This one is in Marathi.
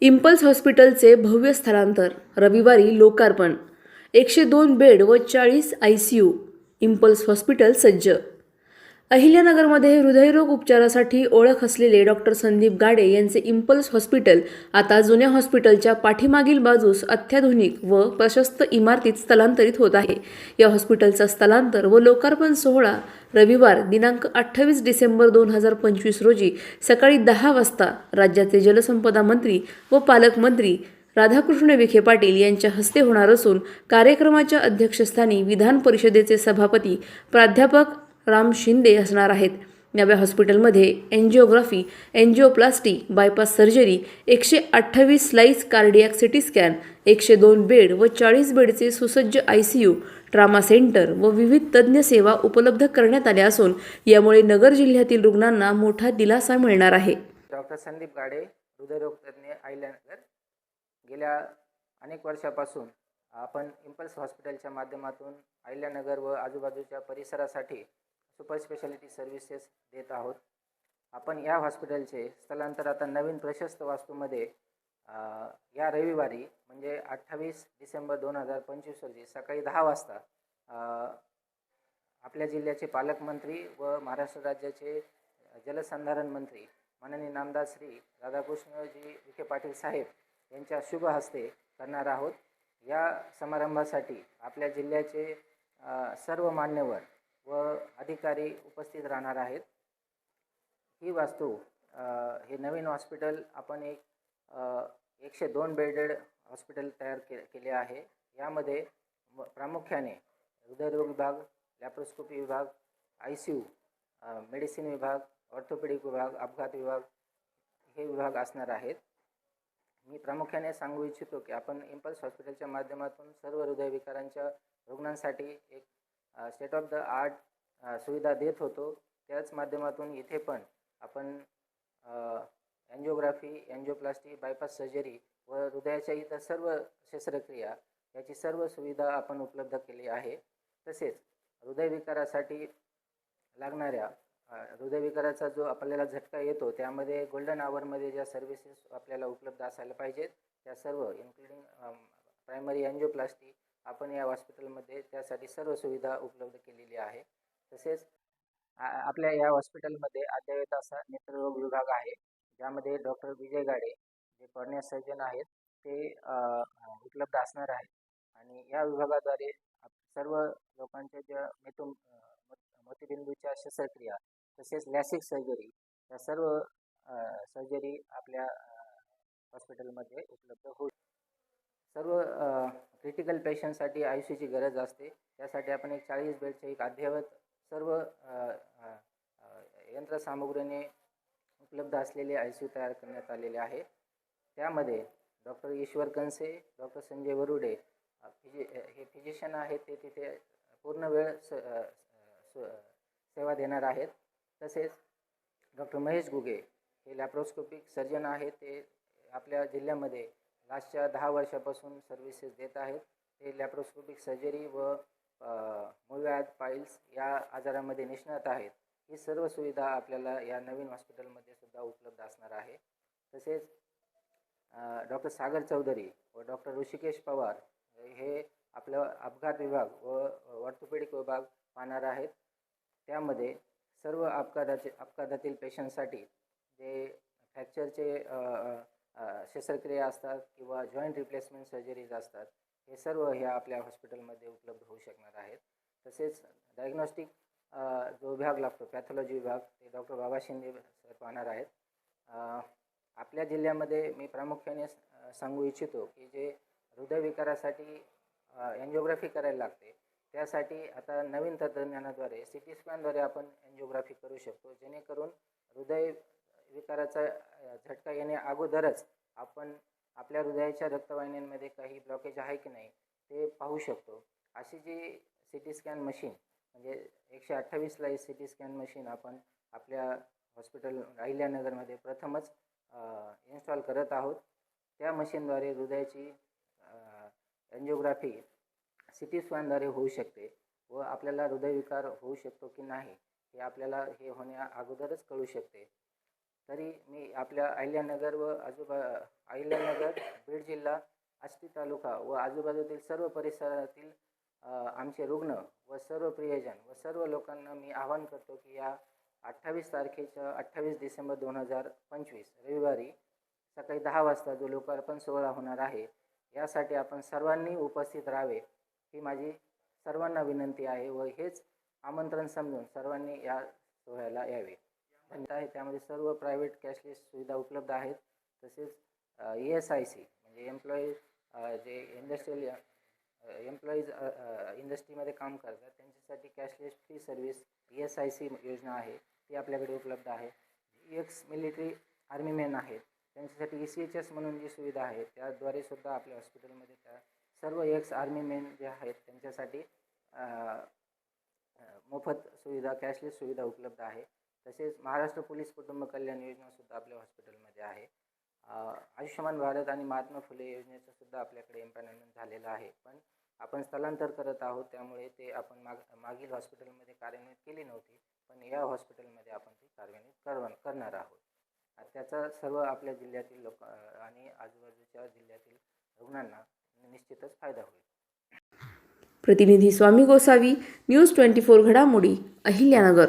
इम्पल्स हॉस्पिटलचे भव्य स्थलांतर. रविवारी लोकार्पण. एकशे दोन बेड व चाळीस I C U. Impulse hospital सज्ज. अहिल्यानगरमध्ये हृदयरोग उपचारासाठी ओळख असलेले डॉक्टर संदीप गाडे यांचे इम्पल्स हॉस्पिटल आता जुन्या हॉस्पिटलच्या पाठीमागील बाजूस अत्याधुनिक व प्रशस्त इमारतीत स्थलांतरित होत आहे. या हॉस्पिटलचा स्थलांतर व लोकार्पण सोहळा रविवार दिनांक अठ्ठावीस डिसेंबर दोन हजार पंचवीस रोजी सकाळी दहा वाजता राज्याचे जलसंपदा मंत्री व पालकमंत्री राधाकृष्ण विखे पाटील यांच्या हस्ते होणार असून कार्यक्रमाच्या अध्यक्षस्थानी विधान परिषदेचे सभापती प्राध्यापक राम शिंदे असणार आहेत. नव्या हॉस्पिटलमध्ये एन्जिओग्राफी एन्जिओप्लास्टी बायपास सर्जरी एकशे अठ्ठावीस स्लाईस कार्डियाक सिटी स्कॅन एकशे दोन बेड व चाळीस बेडचे सुसज्ज I C U trauma centre व विविध तज्ज्ञ सेवा उपलब्ध करण्यात आल्या असून यामुळे नगर जिल्ह्यातील रुग्णांना मोठा दिलासा मिळणार आहे. डॉक्टर संदीप गाडे हृदयरोग तज्ज्ञ आयल्यानगर गेल्या अनेक वर्षापासून आपण इम्पल्स हॉस्पिटलच्या माध्यमातून अहिल्यानगर व आजूबाजूच्या परिसरासाठी सुपर स्पेशालिटी सर्व्हिसेस देत आहोत. आपण या हॉस्पिटलचे स्थलांतर आता नवीन प्रशस्त वास्तूमध्ये या रविवारी म्हणजे अठ्ठावीस डिसेंबर दोन हजार पंचवीस रोजी सकाळी दहा वाजता आपल्या जिल्ह्याचे पालकमंत्री व महाराष्ट्र राज्याचे जलसंधारण मंत्री माननीय नामदार श्री राधाकृष्णजी विखे पाटील साहेब यांच्या शुभ हस्ते करणार आहोत. या समारंभासाठी आपल्या जिल्ह्याचे सर्व मान्यवर व अधिकारी उपस्थित राहणार आहेत. ही वास्तू हे नवीन हॉस्पिटल आपण एक एकशे दोन बेडेड हॉस्पिटल तयार के केले आहे. यामध्ये प्रामुख्याने हृदयरोग विभाग लॅप्रोस्कोपी विभाग आय सी यू मेडिसिन विभाग ऑर्थोपेडिक विभाग अपघात विभाग हे विभाग असणार आहेत. मी प्रामुख्याने सांगू इच्छितो की आपण इम्पल्स हॉस्पिटलच्या माध्यमातून सर्व हृदयविकारांच्या रुग्णांसाठी एक स्टेट ऑफ द आर्ट सुविधा देत होतो. त्याच माध्यमातून इथे पण आपण अँजिओग्राफी अँजिओप्लास्टी बायपास सर्जरी व हृदयाच्या इतर सर्व शस्त्रक्रिया याची सर्व सुविधा आपण उपलब्ध केली आहे. तसेच हृदयविकारासाठी लागणाऱ्या हृदयविकाराचा जो आपल्याला झटका येतो त्यामध्ये गोल्डन आवरमध्ये ज्या सर्व्हिसेस आपल्याला उपलब्ध असायला पाहिजेत त्या सर्व इन्क्लुडिंग प्रायमरी अँजिओप्लास्टी आपण या हॉस्पिटलमध्ये त्यासाठी सर्व सुविधा उपलब्ध केलेली आहे. तसेच आपल्या या हॉस्पिटलमध्ये अद्ययावत असा नेत्ररोग विभाग आहे ज्यामध्ये डॉक्टर विजय गाडे जे कॉर्निया सर्जन आहेत ते उपलब्ध असणार आहेत. आणि या विभागाद्वारे सर्व लोकांच्या ज्या मेतू मोतीबिंदूच्या शस्त्रक्रिया तसेच लॅसिक सर्जरी या सर्व सर्जरी आपल्या हॉस्पिटलमध्ये उपलब्ध होईल. सर्व क्रिटिकल पेशंटसाठी आय सी गरज असते. त्यासाठी आपण एक चाळीस बेडचे एक अद्ययावत सर्व यंत्रसामुग्रीने उपलब्ध असलेले आय सी यू तयार करण्यात आलेले आहे. त्यामध्ये डॉक्टर ईश्वर कनसे डॉक्टर संजय वरुडे फिजि हे फिजिशियन आहेत ते तिथे पूर्ण वेळ स स- सेवा देणार आहेत. तसेच डॉक्टर महेश गुगे हे लॅप्रोस्कोपिक सर्जन आहेत. ते आपल्या जिल्ह्यामध्ये लास्टच्या दहा वर्षापासून सर्व्हिसेस देत आहेत. ते लॅप्रोस्कोपिक सर्जरी व मूळव्याध पाईल्स या आजारामध्ये निष्णात आहेत. ही सर्व सुविधा आपल्याला या नवीन हॉस्पिटलमध्ये सुद्धा उपलब्ध असणार आहे. तसेच डॉक्टर सागर चौधरी व डॉक्टर ऋषिकेश पवार हे आपलं अपघात विभाग व ऑर्थोपेडिक विभाग पाहणार आहेत. त्यामध्ये सर्व अपघाताचे अपघातातील पेशंटसाठी जे फ्रॅक्चरचे शस्त्रक्रिया असतात किंवा जॉईंट रिप्लेसमेंट सर्जरीज असतात हे सर्व ह्या आपल्या हॉस्पिटलमध्ये उपलब्ध होऊ शकणार आहेत. तसेच डायग्नॉस्टिक जो विभाग लागतो पॅथॉलॉजी विभाग ते डॉक्टर बाबा शिंदे सर पाहणार आहेत. आपल्या जिल्ह्यामध्ये मी प्रामुख्याने सांगू इच्छितो की जे हृदयविकारासाठी एन्जिओग्राफी करायला लागते त्यासाठी आता नवीन तंत्रज्ञानाद्वारे सी टी स्कॅनद्वारे आपण एन्जिओग्राफी करू शकतो जेणेकरून हृदय विकाराचा झटका येणे अगोदरच आपण आपल्या हृदयाच्या रक्तवाहिन्यांमध्ये काही ब्लॉकेज आहे की नाही ते पाहू शकतो. अशी जी सी टी स्कॅन मशीन म्हणजे एकशे अठ्ठावीसला सी टी स्कॅन मशीन आपण आपल्या हॉस्पिटल अहिल्यानगरमध्ये प्रथमच इन्स्टॉल करत आहोत. त्या मशीनद्वारे हृदयाची एन्जिओग्राफी सी टी स्कॅनद्वारे होऊ शकते व आपल्याला हृदयविकार होऊ शकतो की नाही हे आपल्याला हे होण्या अगोदरच कळू शकते. तरी मी आपल्या अहिल्यानगर व आजूबा अहिल्यानगर बीड जिल्हा आष्टी तालुका व आजूबाजूतील सर्व परिसरातील आमचे रुग्ण व सर्व प्रियजन व सर्व लोकांना मी आवाहन करतो की या अठ्ठावीस तारखेच्या अठ्ठावीस डिसेंबर दोन हजार पंचवीस रविवारी सकाळी दहा वाजता जो लोकार्पण सोहळा होणार आहे यासाठी आपण सर्वांनी उपस्थित राहावे ही माझी सर्वांना विनंती आहे व हेच आमंत्रण समजून सर्वांनी या सोहळ्याला यावे. आहे त्यामध्ये सर्व प्रायव्हेट कॅशलेस सुविधा उपलब्ध आहेत. तसेच ई एस आय सी म्हणजे एम्प्लॉईज जे इंडस्ट्रियल एम्प्लॉईज इंडस्ट्रीमध्ये काम करतात त्यांच्यासाठी cashless free service E S I C योजना आहे. ती आपल्याकडे उपलब्ध आहे. एक्स मिलिटरी आर्मी मॅन आहेत. त्यांच्यासाठी ई सी एच एस म्हणून जी सुविधा आहे त्याद्वारे सुद्धा आपल्या हॉस्पिटलमध्ये त्या सर्व एक्स आर्मी मेन जे आहेत त्यांच्यासाठी मोफत सुविधा कॅशलेस सुविधा उपलब्ध आहे. तसेच महाराष्ट्र पोलीस कुटुंब कल्याण योजनासुद्धा आपल्या हॉस्पिटलमध्ये आहे. आयुष्यमान भारत आणि महात्मा फुले योजनेचं सुद्धा आपल्याकडे एम्पॅनलमेंट झालेलं आहे. पण आपण स्थलांतर करत आहोत त्यामुळे ते आपण माग मागील हॉस्पिटलमध्ये कार्यान्वित केली नव्हती पण या हॉस्पिटलमध्ये आपण ती कार्यान्वित करव करणार आहोत. त्याचा सर्व आपल्या जिल्ह्यातील लोक आणि आजूबाजूच्या जिल्ह्यातील रुग्णांना निश्चितच फायदा होईल. प्रतिनिधी Swami Gosavi news twenty four घडामोडी अहिल्यानगर.